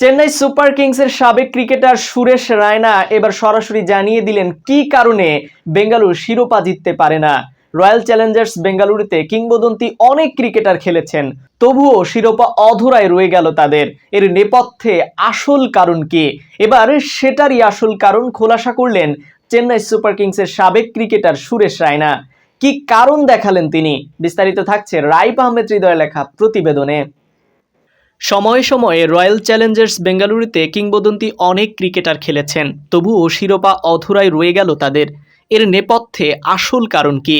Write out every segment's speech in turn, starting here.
Chennai super কিংসের সাবেক cricketer Suresh Raina এবার সরাসরি জানিয়ে দিলেন কি কারণে বেঙ্গালুর শিরোপা জিততে পারে না। রয়্যাল চ্যালেঞ্জার্স বেঙ্গালুরুতে কিংবদন্তি অনেক ক্রিকেটার খেলেছেন, তবুও শিরোপা অধরায় রয়ে গেল তাদের। এর নেপথ্যে আসল কারণ কি? এবার সেটারই আসল কারণ খোলাসা করলেন চেন্নাই সুপার কিংসের সাবেক ক্রিকেটার সুরেশ রায়না। কি কারণ দেখালেন তিনি? বিস্তারিত থাকছে রাইপ আহমেদ হৃদয় লেখা প্রতিবেদনে। সময়ে সময়ে রয়্যাল চ্যালেঞ্জার্স বেঙ্গালুরুতে কিংবদন্তি অনেক ক্রিকেটার খেলেছেন, তবুও শিরোপা অধুরায় রয়ে গেল তাদের। এর নেপথ্যে আসল কারণ কি?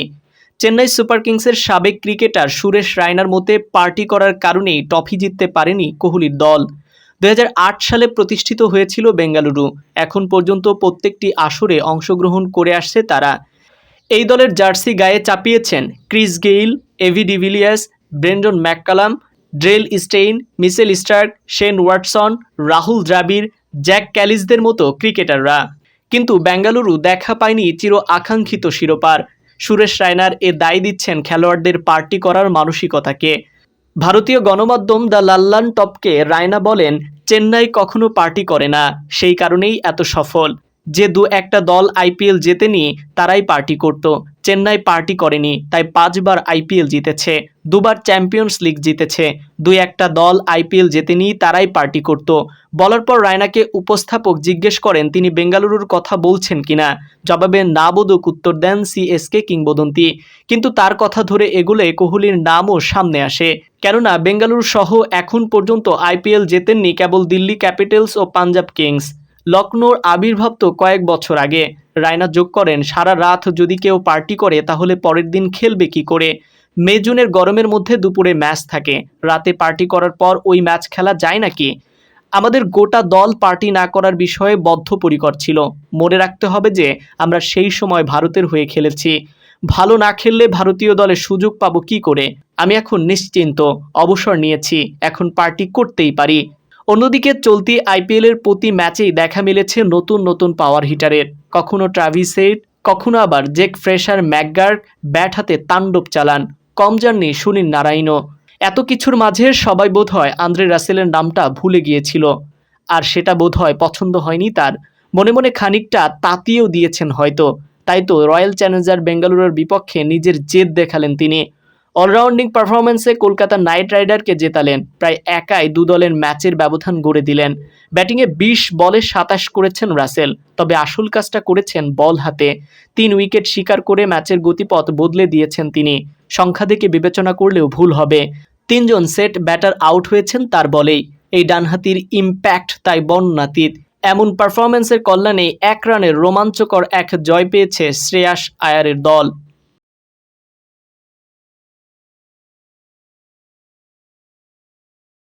চেন্নাই সুপার কিংসের সাবেক ক্রিকেটার সুরেশ রায়নার মতে পার্টি করার কারণেই ট্রফি জিততে পারেনি কোহলির দল। দু হাজার আট সালে প্রতিষ্ঠিত হয়েছিল বেঙ্গালুরু, এখন পর্যন্ত প্রত্যেকটি আসরে অংশগ্রহণ করে আসছে তারা। এই দলের জার্সি গায়ে চাপিয়েছেন Chris Gayle, AB de Villiers Brendon McCullum Dale Steyn, Mitchell Starc, Shane Watson, Rahul Dravid, Jack ক্যালিসদের মতো ক্রিকেটাররা। কিন্তু বেঙ্গালুরু দেখা পায়নি চির আকাঙ্ক্ষিত শিরোপার। সুরেশ রায়নার এ দায় দিচ্ছেন খেলোয়াড়দের পার্টি করার মানসিকতাকে। ভারতীয় গণমাধ্যম দ্য লাল্লান টপকে রায়না বলেন, চেন্নাই কখনো পার্টি করে না, সেই কারণেই এত সফল। যে দু একটা দল আইপিএল জেতেনি, তারাই পার্টি করত। চেন্নাই পার্টি করেনি, তাই পাঁচবার আইপিএল জিতেছে, দুবার চ্যাম্পিয়ন্স লিগ জিতেছে, দুই একটা দল আইপিএল জেতেনি, তারাই পার্টি করত। বলার পর রায়নাকে উপস্থাপক জিজ্ঞেস করেন, তিনি বেঙ্গালুরুর কথা বলছেন কিনা? জবাবে, না বোধক উত্তর দেন সিএসকে কিংবদন্তি। কিন্তু তার কথা ধরে এগুলে কোহলির নামও সামনে আসে। কেননা, বেঙ্গালুরু সহ এখন পর্যন্ত আইপিএল জেতেননি কেবল দিল্লি ক্যাপিটালস ও পাঞ্জাব কিংস। লখনৌর আবির্ভাব তো কয়েক বছর আগে। রায়না যোগ করেন, সারা রাত যদি কেউ পার্টি করে, তাহলে পরের দিন খেলবে কি করে? মে, জুনের গরমের মধ্যে দুপুরে ম্যাচ থাকে। রাতে পার্টি করার পর ওই ম্যাচ খেলা যায় নাকি? আমাদের গোটা দল পার্টি না করার বিষয়ে বদ্ধপরিকর ছিল। মনে রাখতে হবে যে, আমরা সেই সময় ভারতের হয়ে খেলেছি। ভালো না খেললে ভারতীয় দলে সুযোগ পাবো কি করে? আমি এখন নিশ্চিন্ত, অবসর নিয়েছি, এখন পার্টি করতেই পারি। অন্যদিকে চলতি আইপিএলের প্রতি ম্যাচেই দেখা মিলেছে নতুন নতুন পাওয়ার হিটারের কখনো ট্রাভিস হেড কখনো আবার জেক ফ্রেশার ম্যাকগার্ড ব্যাট হাতে তাণ্ডব চালান। কম যাননি সুনীল নারায়ণও। এত কিছুর মাঝে সবাই বোধ হয় আন্দ্রে রাসেলের নামটা ভুলে গিয়েছিল। আর সেটা বোধ হয় পছন্দ হয়নি তার। মনে মনে খানিকটা তাতিয়েও দিয়েছেন হয়তো। তাই তো রয়্যাল চ্যালেঞ্জার বেঙ্গালুরুর বিপক্ষে নিজের জেদ দেখালেন তিনি। অলরাউন্ডিং পারফরমেন্সে কলকাতা নাইট রাইডারকে জেতালেন। প্রায় একাই দু দলের ম্যাচের ব্যবধান গড়ে দিলেন। ব্যাটিংয়ে বিশ বলে সাতাশ করেছেন রাসেল, তবে আসল কাজটা করেছেন বল হাতে। তিন উইকেট শিকার করে ম্যাচের গতিপথ বদলে দিয়েছেন তিনি। সংখ্যা দেখে বিবেচনা করলেও ভুল হবে। তিনজন সেট ব্যাটার আউট হয়েছেন তার বলেই। এই ডানহাতির ইম্প্যাক্ট তাই বর্ণাতীত এমন পারফরমেন্সের কল্যাণে এক রানের রোমাঞ্চকর এক জয় পেয়েছে শ্রেয়াস আয়ারের দল।